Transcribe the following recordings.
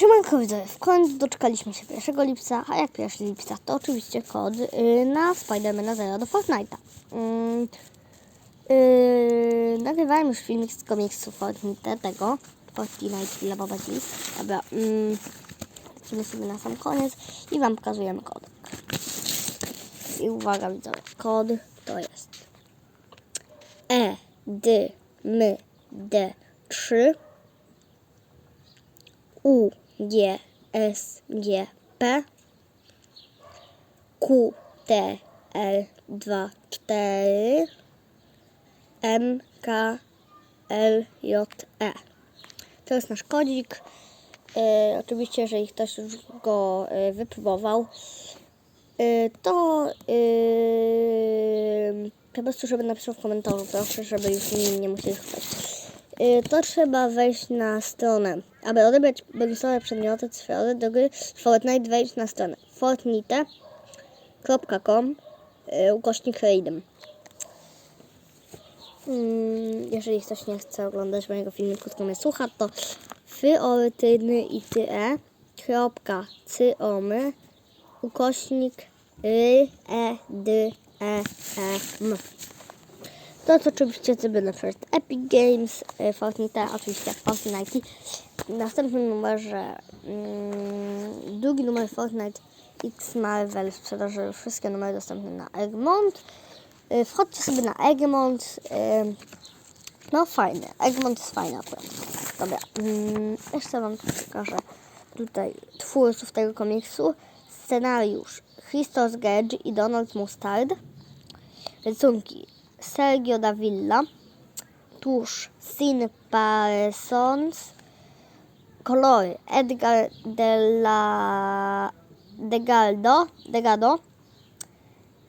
Siemanko widzowie, w końcu doczekaliśmy się 1 lipca, a jak 1 lipca to oczywiście kod y, na Spidermana Zero do Fortnite'a. Mm, y, nagrywałem już filmik z komiksu Fortnite tego, Fortnite dla Baba G. Dobra, lecimy sobie na sam koniec i Wam pokazujemy kodek. I uwaga widzowie, kod to jest E, D, M, D, 3 U, G, S, G, P Q, T, L, 2, 4 M, K, L, J, E. To jest nasz kodzik. E, oczywiście, jeżeli ktoś już go e, wypróbował, e, to e, po prostu, żeby napisał w komentarzu, proszę, żeby już inni nie musieli szukać. Y, to trzeba wejść na stronę. Aby odebrać bonusowe przedmioty cyfrowe do gry Fortnite, wejdź na stronę fortnite.com y, ukośnik raidem. Mm, Jeżeli ktoś nie chce oglądać mojego filmiku, tylko mnie słucha, to cyomy ukośnik ry e d e e m. To jest oczywiście sobie na przykład Epic Games, y, Fortnite, oczywiście Fortnite. W następnym numerze, mm, drugi numer Fortnite X Marvel sprzedaży już wszystkie numery dostępne na Egmont. Y, Wchodźcie sobie na Egmont. y, No fajny, Egmont jest fajny akurat. Dobra, mm, jeszcze Wam pokażę tutaj twórców tego komiksu. Scenariusz Christos Gage i Donald Mustard. Rysunki Sergio Davilla, tusz Sin Parsons, kolory Edgar Della Degaldo, Degado,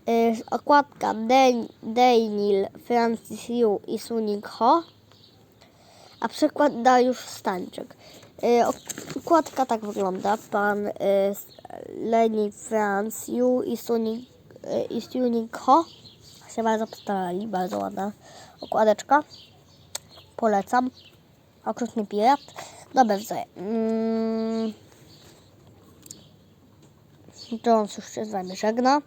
y, okładka Dan- Daniel Francis Yu i Suning Ho, a przykład Dariusz Stańczyk. Y, ok- Okładka tak wygląda. Pan y, Leni Franz Yu i Suning, y, i Suning Ho się bardzo postarali, bardzo ładna okładeczka. Polecam. Okrutny pirat. Dobra, widzowie. Mm. Jones już się z wami żegna.